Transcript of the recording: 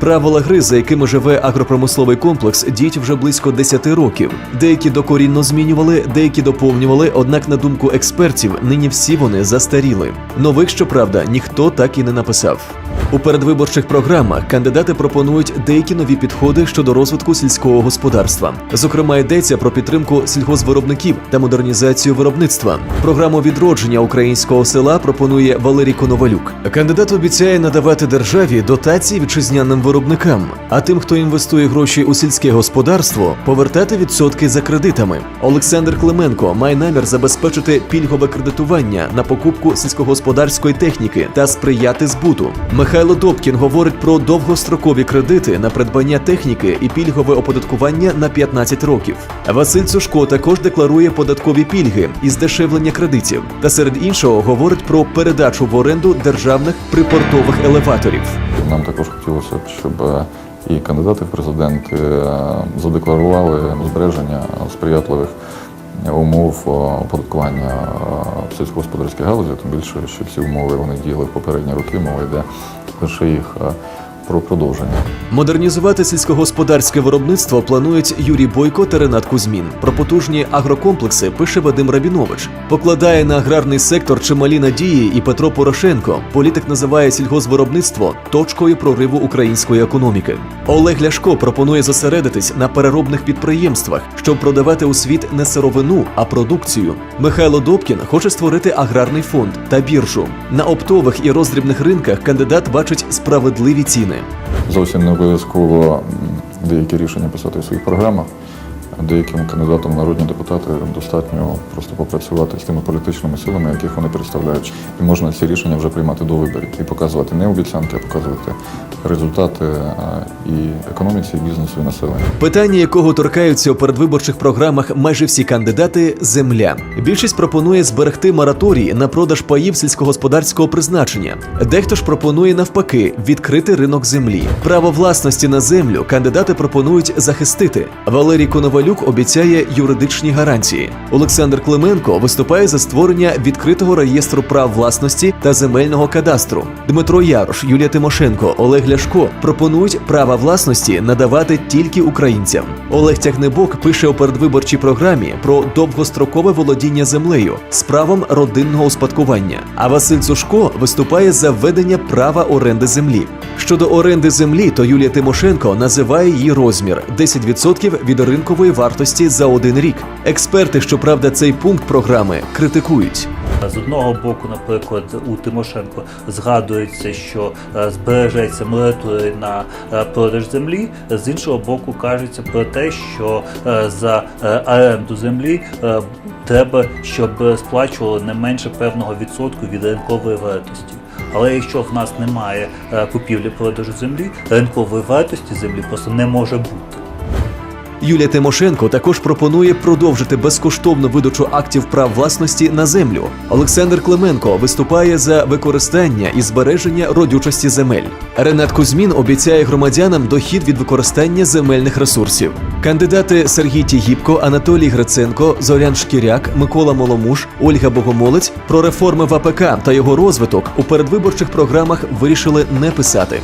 Правила гри, за якими живе агропромисловий комплекс, діють вже близько 10 років. Деякі докорінно змінювали, деякі доповнювали. Однак, на думку експертів, нині всі вони застаріли. Нових, щоправда, ніхто так і не написав. У передвиборчих програмах кандидати пропонують деякі нові підходи щодо розвитку сільського господарства. Зокрема, йдеться про підтримку сільгоспвиробників та модернізацію виробництва. Програму відродження українського села пропонує Валерій Коновалюк. Кандидат обіцяє надавати державі дотації вітчизняним виробникам, а тим, хто інвестує гроші у сільське господарство, повертати відсотки за кредитами. Олександр Клименко має намір забезпечити пільгове кредитування на покупку сільськогосподарської техніки та сприяти збуту. Михайло Добкін говорить про довгострокові кредити на придбання техніки і пільгове оподаткування на 15 років. Василь Цушко також декларує податкові пільги і здешевлення кредитів. Та серед іншого говорить про передачу в оренду державних припортових елеваторів. Нам також хотілося б, щоб е, і кандидати в президенти е, задекларували збереження сприятливих умов е, оподаткування е, сільськогосподарської галузі, тим більше, що ці умови вони діяли в попередні роки, мова йде лише їх е, про продовження. Модернізувати сільськогосподарське виробництво планують Юрій Бойко та Ренат Кузьмін. Про потужні агрокомплекси пише Вадим Рабінович. Покладає на аграрний сектор чималі надії і Петро Порошенко. Політик називає сільгоспвиробництво точкою прориву української економіки. Олег Ляшко пропонує зосередитись на переробних підприємствах, щоб продавати у світ не сировину, а продукцію. Михайло Добкін хоче створити аграрний фонд та біржу. На оптових і роздрібних ринках кандидат бачить справедливі ціни. Зовсім не обов'язково деякі рішення писати в своїх програмах. Деяким кандидатам народні депутати достатньо просто попрацювати з тими політичними силами, яких вони представляють. І можна ці рішення вже приймати до виборів і показувати не обіцянки, а показувати результати і економіці, і бізнесу, і населення. Питання, якого торкаються у передвиборчих програмах майже всі кандидати земля. Більшість пропонує зберегти мораторій на продаж паїв сільськогосподарського призначення. Дехто ж пропонує навпаки відкрити ринок землі. Право власності на землю кандидати пропонують захистити. Валерій Коновалюк обіцяє юридичні гарантії. Олександр Клименко виступає за створення відкритого реєстру прав власності та земельного кадастру. Дмитро Ярош, Юлія Тимошенко, Олег Ляшко пропонують права власності надавати тільки українцям. Олег Тягнебок пише у передвиборчій програмі про довгострокове володіння землею з правом родинного успадкування. А Василь Цушко виступає за введення права оренди землі. Щодо оренди землі, то Юлія Тимошенко називає її розмір 10% від ринкової вартості за один рік. Експерти, щоправда, цей пункт програми критикують. З одного боку, наприклад, у Тимошенко згадується, що е, збережеться мораторій на е, продаж землі. З іншого боку, кажеться про те, що е, за оренду землі треба, щоб сплачували не менше певного відсотку від ринкової вартості. Але якщо в нас немає е, купівлі-продажу землі, ринкової вартості землі просто не може бути. Юлія Тимошенко також пропонує продовжити безкоштовну видачу актів прав власності на землю. Олександр Клименко виступає за використання і збереження родючості земель. Ренат Кузьмін обіцяє громадянам дохід від використання земельних ресурсів. Кандидати Сергій Тігіпко, Анатолій Гриценко, Зорян Шкіряк, Микола Моломуш, Ольга Богомолець про реформи в АПК та його розвиток у передвиборчих програмах вирішили не писати.